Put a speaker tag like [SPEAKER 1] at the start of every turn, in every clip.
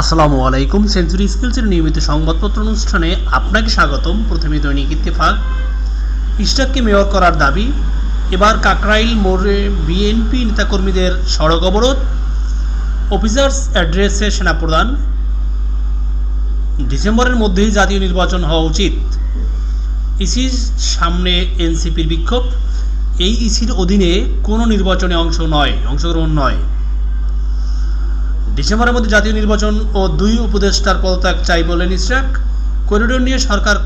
[SPEAKER 1] আসসালামু আলাইকুম সেঞ্চুরি স্কিলসের নিয়মিত সংবাদপত্র অনুষ্ঠানে আপনাকে স্বাগতম। প্রথমে দৈনিক ইত্তেফাক। ইস্টাককে মেয়র করার দাবি। এবার কাকরাইল মোড়ে বিএনপি নেতাকর্মীদের সড়ক অবরোধ। অফিসার্স অ্যাড্রেসে সেনাপ্রধান। ডিসেম্বরের মধ্যেই জাতীয় নির্বাচন হওয়া উচিত। ইসির সামনে এনসিপির বিক্ষোভ। এই ইসির অধীনে কোনো নির্বাচনে অংশ নয়, অংশগ্রহণ নয়। ডিসেম্বরের মধ্যে জাতীয় নির্বাচন ও দুই উপদেষ্টার পদত্যাগ চাই বলেন ইসরাক করিডোর নিয়ে সরকার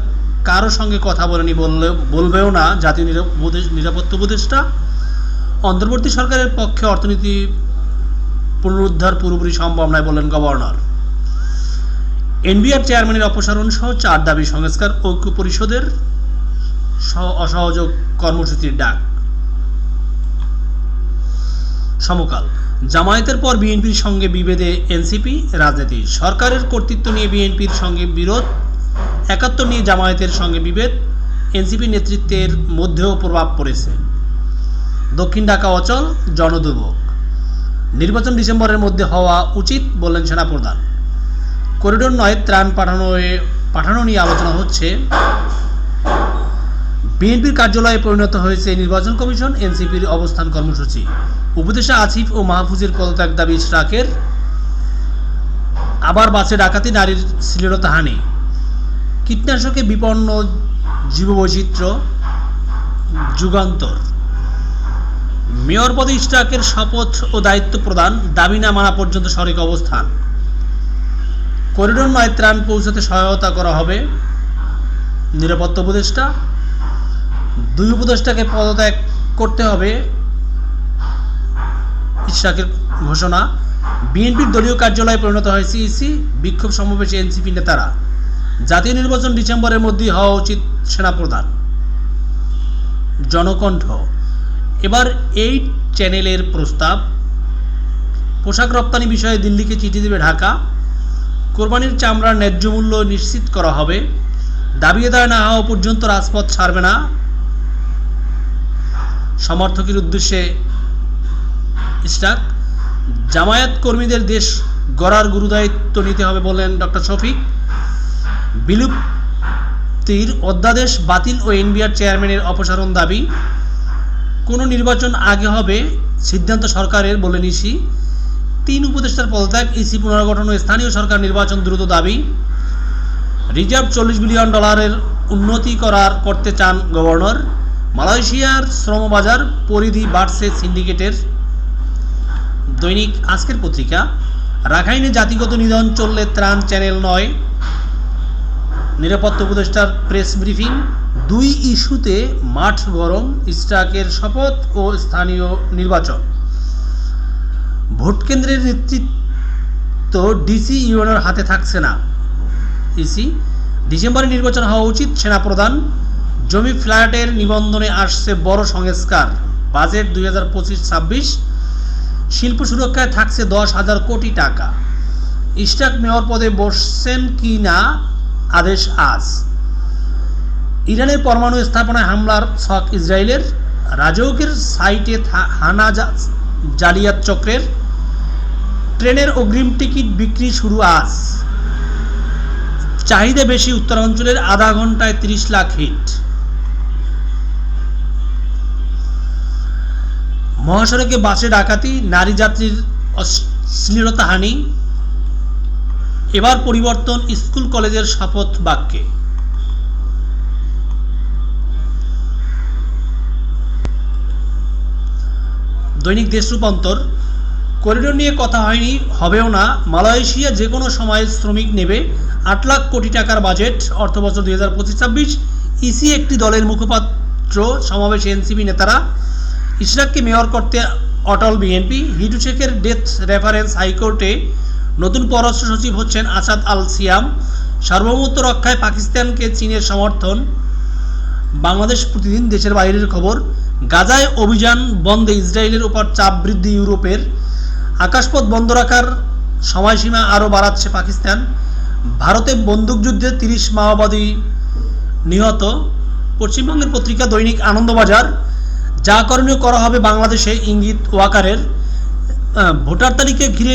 [SPEAKER 1] কারও সঙ্গে কথা বলেনি বললে বলবেও না জাতীয় নিরাপত্তা উপদেষ্টা। অন্তর্বর্তী সরকারের পক্ষে অর্থনীতি পুনরুদ্ধার পুরোপুরি সম্ভব নয় বললেন গভর্নর। এনবিআর চেয়ারম্যানের অপসারণ সহ চার দাবি সংস্কার ঐক্য পরিষদের সহ- অসহযোগ কর্মসূচির ডাক। সমকাল। জামায়াতের পর বিএনপির সঙ্গে বিভেদে এনসিপি, রাজনীতি। সরকারের কর্তৃত্ব নিয়ে বিএনপির সঙ্গে বিরোধ, একাত্তর নিয়ে জামায়াতের সঙ্গে বিভেদ, এনসিপি নেতৃত্বের মধ্যেও প্রভাব পড়েছে। দক্ষিণ ঢাকা অচল, জনদুর্ভোগ। নির্বাচন ডিসেম্বরের মধ্যে হওয়া উচিত বললেন সেনাপ্রধান। করিডোর নয় ত্রাণ পাঠানো পাঠানো নিয়ে আলোচনা হচ্ছে বিএনপির কার্যালয়ে পরিণত হয়েছে নির্বাচন কমিশন, এনসিপির অবস্থান কর্মসূচি। উপদেষ্টা আসিফ ও মাহফুজের পদত্যাগ দাবি ইশরাকের। আবার বাসে ডাকাতি, নারীর শ্লীলতা হানি। কীটনাশকে বিপন্ন জীববৈচিত্র্য যুগান্তর। মেয়র পদে ইশরাকের শপথ ও দায়িত্ব প্রদান, দাবি না মানা পর্যন্ত সঠিক অবস্থান। করিডোর নয় ত্রাণ পৌঁছাতে সহায়তা করা হবে। নিরাপত্তা উপদেষ্টা দুই উপদেষ্টাকে পদত্যাগ করতে হবে ইশাকের ঘোষণা। বিএনপির দলীয় কার্যালয়ে পরিণত হয়েছে ইসি বিক্ষোভ সমাবেশে এনসিপি নেতারা। জাতীয় নির্বাচন ডিসেম্বরের মধ্যেই হওয়া উচিত সেনাপ্রধান। জনকণ্ঠ। এবার এই চ্যানেলের প্রস্তাব। পোশাক রপ্তানি বিষয়ে দিল্লিকে চিঠি দেবে ঢাকা। কোরবানির চামড়ার ন্যায্য মূল্য নিশ্চিত করা হবে। দাবি আদায় না হওয়া পর্যন্ত রাজপথ ছাড়বে না। সমর্থকের উদ্দেশ্যে স্টাক জামায়াত কর্মীদের দেশ গড়ার গুরুদায়িত্ব নিতে হবে বলেন ডক্টর শফিক। বিলুপ্তির অধ্যাদেশ বাতিল ও এনবিআর চেয়ারম্যানের অপসারণ দাবি। কোনো নির্বাচন আগে হবে সিদ্ধান্ত সরকারের বলে নিশি। তিন উপদেষ্টার পদত্যাগ, ইসি পুনর্গঠন ও স্থানীয় সরকার নির্বাচন দ্রুত দাবি। রিজার্ভ চল্লিশ বিলিয়ন ডলারের উন্নতি করার করতে চান গভর্নর। মালয়েশিয়ার শ্রমবাজার পরিধি বাড়ছে সিন্ডিকেটের। দৈনিক আজকের পত্রিকা, রাখাইনে জাতিগত নিধন চললে ত্রাণ চ্যানেল নয়। নিরাপত্তা উপদেষ্টার প্রেস ব্রিফিং, দুই ইস্যুতে মাঠ গরম, ইস্টাকের শপথ ও স্থানীয় নির্বাচন। ভোট কেন্দ্রের নেতৃত্ব ডিসি ইউএনের হাতে থাকছে না। ইসি, ডিসেম্বরে নির্বাচন হওয়া উচিত সেনাপ্রধান জমি ফ্ল্যাটের নিবন্ধনে আসছে বড় সংস্কার। বাজেট দুই হাজার পঁচিশ ছাব্বিশ। শিল্প সুরক্ষায় থাকছে দশ হাজার কোটি টাকা। ইস্টাক মেয়র পদে বসছেন কি না? আদেশ আজ। ইরানের পরমাণু স্থাপনায় হামলার ছক ইসরায়েলের। রাজৌকের সাইটে হানা জালিয়াত চক্রের। ট্রেনের অগ্রিম টিকিট বিক্রি শুরু আজ। চাহিদা বেশি উত্তরাঞ্চলের আধা ঘন্টায় তিরিশ লাখ হিট। মহাসড়কে বাসে ডাকাতি, নারী যাত্রীর অশ্লীলতাহানি এবার পরিবর্তন স্কুল কলেজের শপথ বাক্যে। দৈনিক দেশ রূপান্তর করিডোর নিয়ে কথা হয়নি, হবেও না। মালয়েশিয়া যে কোনো সময় শ্রমিক নেবে। আট লাখ কোটি টাকার বাজেট, অর্থবছর দুই হাজার পঁচিশ ছাব্বিশ। ইসি একটি দলের মুখপাত্র, সমাবেশে এনসিপি নেতারা। ইশরাককে মেয়র করতে অটল বিএনপি। হিটু শেখের ডেথ রেফারেন্স হাইকোর্টে নতুন পররাষ্ট্র সচিব হচ্ছেন আসাদ আল সিয়াম। সার্বভৌমত্ব রক্ষায় পাকিস্তানকে চীনের সমর্থন। বাংলাদেশ প্রতিদিন দেশের বাইরের খবর, গাজায় অভিযান বন্ধে ইসরায়েলের উপর চাপ বৃদ্ধি ইউরোপের। আকাশপথ বন্ধ রাখার সময়সীমা আরও বাড়াচ্ছে পাকিস্তান। ভারতে বন্দুকযুদ্ধে তিরিশ মাওবাদী নিহত। পশ্চিমবঙ্গের পত্রিকা দৈনিক আনন্দবাজার যা করণীয় করা হবে বাংলাদেশে ইঙ্গিত ওয়াকারের ভোটার তালিকা ঘিরে